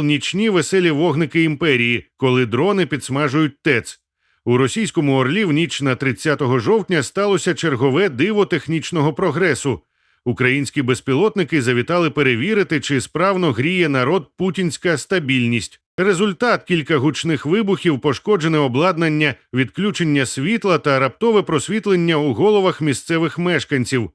Орел нічні веселі вогники імперії, коли дрони підсмажують ТЕЦ. У російському Орлі в ніч на 30 жовтня сталося чергове диво технічного прогресу. Українські безпілотники завітали перевірити, чи справно гріє народ путінська стабільність. Результат кілька гучних вибухів, пошкоджене обладнання, відключення світла та раптове просвітлення у головах місцевих мешканців.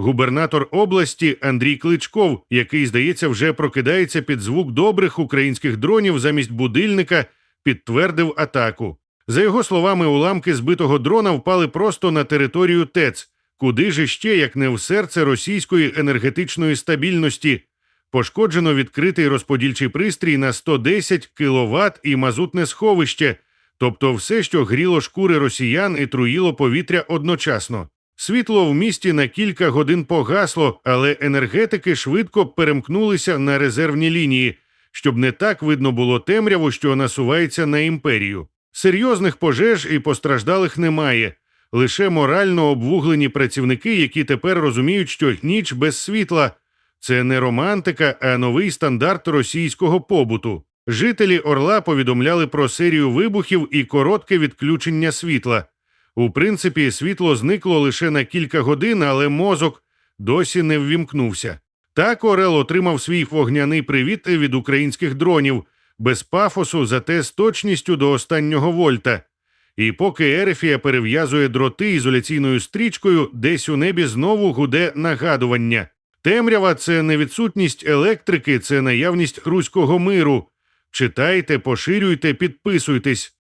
Губернатор області Андрій Кличков, який, здається, вже прокидається під звук добрих українських дронів замість будильника, підтвердив атаку. За його словами, уламки збитого дрона впали просто на територію ТЕЦ, куди ж іще, як не в серце російської енергетичної стабільності. Пошкоджено відкритий розподільчий пристрій на 110 кВт і мазутне сховище, тобто все, що гріло шкури росіян і труїло повітря одночасно. Світло в місті на кілька годин погасло, але енергетики швидко перемкнулися на резервні лінії, щоб не так видно було темряву, що насувається на імперію. Серйозних пожеж і постраждалих немає. Лише морально обвуглені працівники, які тепер розуміють, що ніч без світла це не романтика, а новий стандарт російського побуту. Жителі Орла повідомляли про серію вибухів і коротке відключення світла. У принципі, світло зникло лише на кілька годин, але мозок досі не ввімкнувся. Так Орел отримав свій вогняний привіт від українських дронів, без пафосу, зате з точністю до останнього вольта. І поки Ерефія перев'язує дроти ізоляційною стрічкою, десь у небі знову гуде нагадування. Темрява це не відсутність електрики, це наявність руського миру. Читайте, поширюйте, підписуйтесь.